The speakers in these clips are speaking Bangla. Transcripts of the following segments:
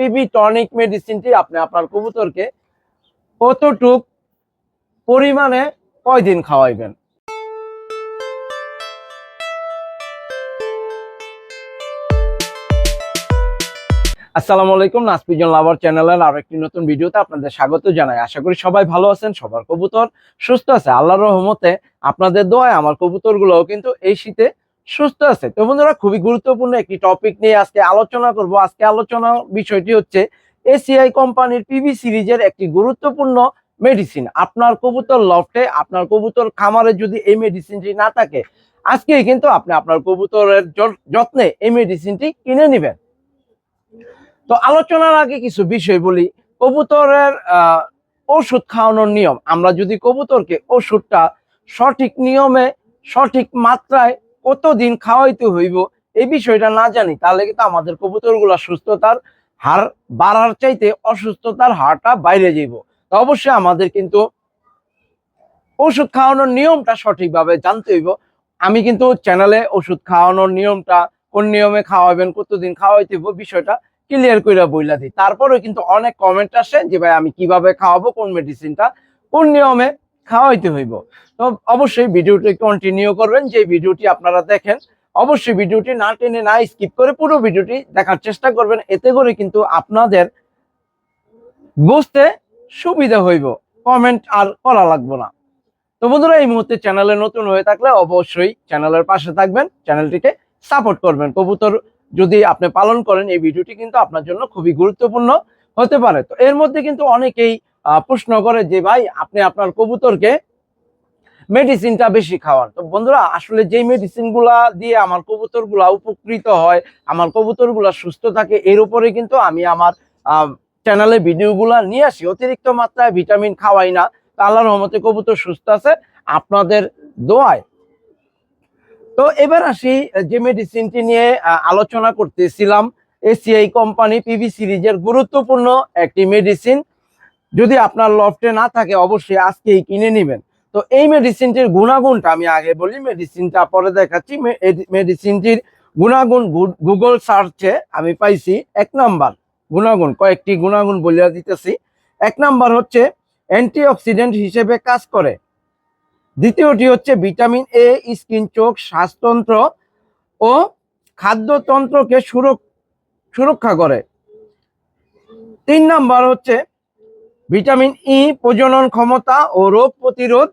পিবি টনিক মেডিসিনটি আপনি আপনার কবুতরকে কতটুক পরিমাণে কয়দিন খাওয়াইবেন? আসসালামু আলাইকুম, নাসপিজন লাভার চ্যানেলের আরও একটি নতুন ভিডিওতে আপনাদের স্বাগত জানাই। আশা করি সবাই ভালো আছেন, সবার কবুতর সুস্থ আছে। আল্লাহর রহমতে আপনাদের দোয়ায় আমার কবুতর গুলোও কিন্তু এই শীতে সুস্থ আছে। তো বন্ধুরা, খুবই গুরুত্বপূর্ণ একটি টপিক নিয়ে আজকে আলোচনা করব। আজকে আলোচনা বিষয়টি হচ্ছে এসিআই কোম্পানির পিভি সিরিজের একটি গুরুত্বপূর্ণ মেডিসিন আপনার কবুতর লফটে, আপনার কবুতর খামারে যদি এই মেডিসিনটি না থাকে আজকে কিন্তু আপনি আপনার কবুতরের যত্নে এই মেডিসিনটি কিনে নেবেন। তো আলোচনার আগে কিছু বিষয় বলি। কবুতরের ওষুধ খাওয়ানোর নিয়ম। আমরা যদি কবুতরকে ওষুধটা সঠিক নিয়মে, সঠিক মাত্রায় কতদিন খাওয়াইতে হইব, এই বিষয়টা না জানি। তাহলে কিন্তু আমাদের কবুতরগুলো সুস্থতার হার বাড়ার চাইতে অসুস্থতার হারটা বাইরে যাইব। তো অবশ্যই আমাদের কিন্তু ওষুধ খাওয়ানোর নিয়মটা সঠিকভাবে জানতে হইব। আমি কিন্তু চ্যানেলে ওষুধ খাওয়ানোর নিয়মটা, কোন নিয়মে খাওয়াবেন, কতদিন খাওয়াইতে হইব বিষয়টা ক্লিয়ার করে বইলা দিই। তারপরে কিন্তু অনেক কমেন্ট আসে যে, ভাই, আমি কীভাবে খাওয়াবো, কোন মেডিসিনটা কোন নিয়মে খাওয়াইতে হইব। তো অবশ্যই ভিডিওটি কন্টিনিউ করবেন যে ভিডিওটি আপনারা দেখেন, অবশ্যই ভিডিওটি না টেনে না স্কিপ করে পুরো ভিডিওটি দেখার চেষ্টা করবেন, এতে করে কিন্তু আপনাদের বুঝতে সুবিধা হইব কমেন্ট আর করা লাগবো না। তো বন্ধুরা, এই মুহূর্তে চ্যানেলে নতুন হয়ে থাকলে অবশ্যই চ্যানেলের পাশে থাকবেন চ্যানেলটিকে সাপোর্ট করবেন। কবুতর যদি আপনি পালন করেন, এই ভিডিওটি কিন্তু আপনার জন্য খুবই গুরুত্বপূর্ণ হতে পারে। তো এর মধ্যে কিন্তু অনেকেই প্রশ্ন করে যে, ভাই, আপনি আপনার কবুতরকে মেডিসিনটা বেশি খাওয়ান। তো বন্ধুরা, আসলে যেই মেডিসিনগুলা দিয়ে আমার কবুতরগুলা উপকৃত হয়, আমার কবুতরগুলা সুস্থ থাকে, এর উপরে কিন্তু আমি আমার চ্যানেলে ভিডিও গুলা নিয়ে আসি। অতিরিক্ত মাত্রায় ভিটামিন খাওয়াই না। আল্লাহর রহমতে কবুতর সুস্থ আছে, আপনাদের দোয়ায়। তো এবার আসি, যে মেডিসিনটি নিয়ে আলোচনা করতেছিলাম এসিআই কোম্পানি পিভি সিরিজের গুরুত্বপূর্ণ একটি মেডিসিন যদি আপনার লফটে না থাকে, অবশ্যই আজকেই কিনে নেবেন। তো এই মেডিসিনটির গুণাগুণটা আমি আগে বলি মেডিসিনটা পরে দেখাচ্ছি। মেডিসিনটির গুণাগুণ গুগল সার্চে আমি পাইছি এক নাম্বার গুণাগুণ, কয়েকটি গুণাগুণ বলিয়া দিতেছি। এক নাম্বার হচ্ছে অ্যান্টিঅক্সিডেন্ট হিসেবে কাজ করে। দ্বিতীয়টি হচ্ছে ভিটামিন এ স্কিন চোখ, শ্বাসতন্ত্র ও খাদ্যতন্ত্রকে সুরক- সুরক্ষা করে। তিন নাম্বার হচ্ছে ভিটামিন ই প্রজনন ক্ষমতা ও রোগ প্রতিরোধ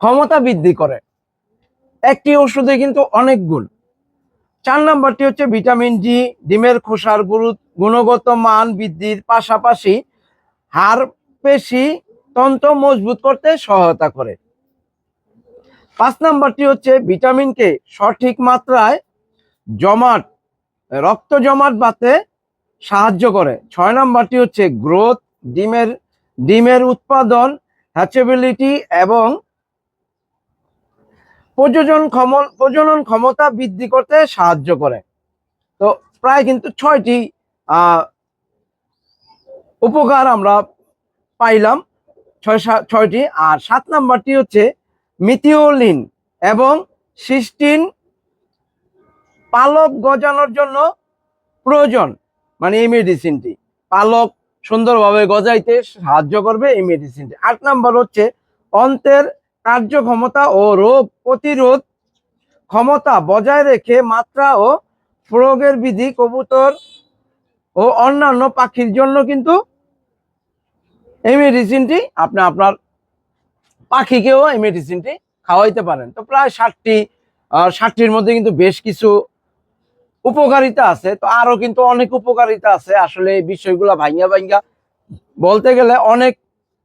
ক্ষমতা বৃদ্ধি করে। একটি ওষুধে কিন্তু অনেক গুণ। চার নাম্বারটি হচ্ছে ভিটামিন ডি ডিমের খোসার গুণগত মান বৃদ্ধির পাশাপাশি হাড় পেশি তন্ত্র মজবুত করতে সহায়তা করে। পাঁচ নাম্বারটি হচ্ছে ভিটামিনকে সঠিক মাত্রায় জমাট, রক্ত জমাট বাতে সাহায্য করে। ছয় নাম্বারটি হচ্ছে গ্রোথ ডিমের ডিমের উৎপাদন হ্যাচেবিলিটি এবং প্রযোজন ক্ষম প্রজনন ক্ষমতা বৃদ্ধি করতে সাহায্য করে। তো প্রায় কিন্তু ছয়টি উপকার আমরা পাইলাম, ছয় ছয়টি। আর সাত নাম্বারটি হচ্ছে মিথিওলিন এবং সিস্টিন পালক গজানোর জন্য প্রয়োজন মানে এই মেডিসিনটি পালক সুন্দরভাবে গজাইতে সাহায্য করবে এই মেডিসিনটি আট নাম্বার হচ্ছে, অন্তের কার্যক্ষমতা ও রোগ প্রতিরোধ ক্ষমতা বজায় রেখে মাত্রা ও প্রয়োগের বিধি কবুতর ও অন্যান্য পাখির জন্য কিন্তু এই মেডিসিনটি আপনি আপনার পাখিকেও এই মেডিসিনটি খাওয়াইতে পারেন। তো প্রায় ষাটটি ষাটটির মধ্যে কিন্তু বেশ কিছু উপকারিতা আছে, তো আরও কিন্তু অনেক উপকারিতা আছে। আসলে এই বিষয়গুলো ভাঙ্গা ভাঙ্গা বলতে গেলে অনেক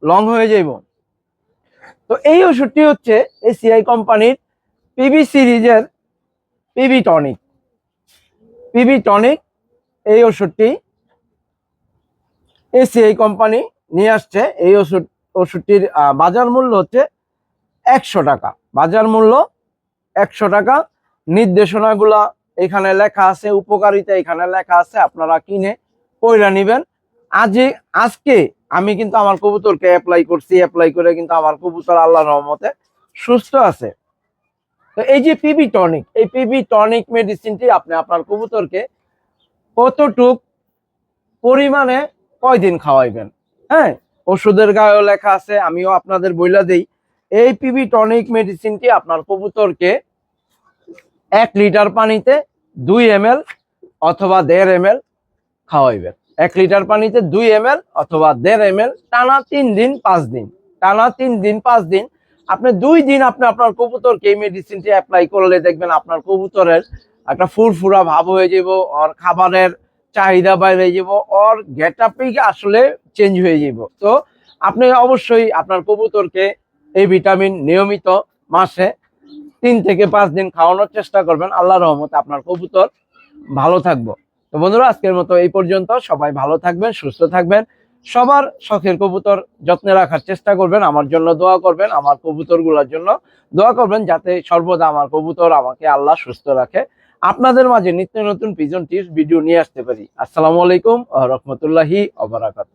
লং হয়ে যাইব। তো এই ওষুধটি হচ্ছে এসিআই কোম্পানির পিবি সিরিজের পিবি টনিক পিবি টনিক এই ওষুধটি এসিআই কোম্পানি নিয়ে আসছে। এই ওষুধ, ওষুধটির বাজার মূল্য হচ্ছে একশো টাকা। বাজার মূল্য একশো টাকা। নির্দেশনাগুলা এখানে লেখা আছে, উপকারিতা এখানে লেখা আছে, আপনারা কিনে পয়লা নিবেন। আজকে আজকে আমি কিন্তু আমার কবুতরকে অ্যাপ্লাই করছি অ্যাপ্লাই করে কিন্তু আমার কবুতর আল্লাহ রহমতে সুস্থ আছে। তো এই যে পিবি টনিক এই পিবি টনিক মেডিসিনটি আপনি আপনার কবুতরকে কতটুক পরিমাণে কয়দিন খাওয়াইবেন? হ্যাঁ ওষুধের গায়েও লেখা আছে, আমিও আপনাদের বইলা দেই। এই পিবি টনিক মেডিসিনটি আপনার কবুতরকে এক লিটার পানিতে দুই এম অথবা দেড় এম খাওয়াইবেন। এক লিটার পানিতে দুই এম অথবা দেড় এম টানা তিন দিন, পাঁচ দিন। টানা তিন দিন, পাঁচ দিন। আপনি দুই দিন আপনি আপনার কবুতরকে এই মেডিসিনটি অ্যাপ্লাই করলে দেখবেন আপনার কবুতরের একটা ফুরফুরা ভাব হয়ে যাব, ওর খাবারের চাহিদা বাইরে যাব, ওর গেট আসলে চেঞ্জ হয়ে যাব। তো আপনি অবশ্যই আপনার কবুতরকে এই ভিটামিন নিয়মিত মাসে তিন থেকে পাঁচ দিন খাওয়ানোর চেষ্টা করবেন। আল্লাহ রহমতে আপনার কবুতর ভালো থাকব। তো বন্ধুরা, আজকের মতো এই পর্যন্ত। সবাই ভালো থাকবেন, সুস্থ থাকবেন। সবার শখের কবুতর যত্নে রাখার চেষ্টা করবেন, আমার জন্য দোয়া করবেন, আমার কবুতরগুলার জন্য দোয়া করবেন, যাতে সর্বদা আমার কবুতর আমাকে আল্লাহ সুস্থ রাখে। আপনাদের মাঝে নিত্য নতুন পিজন টিপস ভিডিও নিয়ে আসতে পারি। আসসালামু আলাইকুম রহমতুল্লাহি অবরাকাত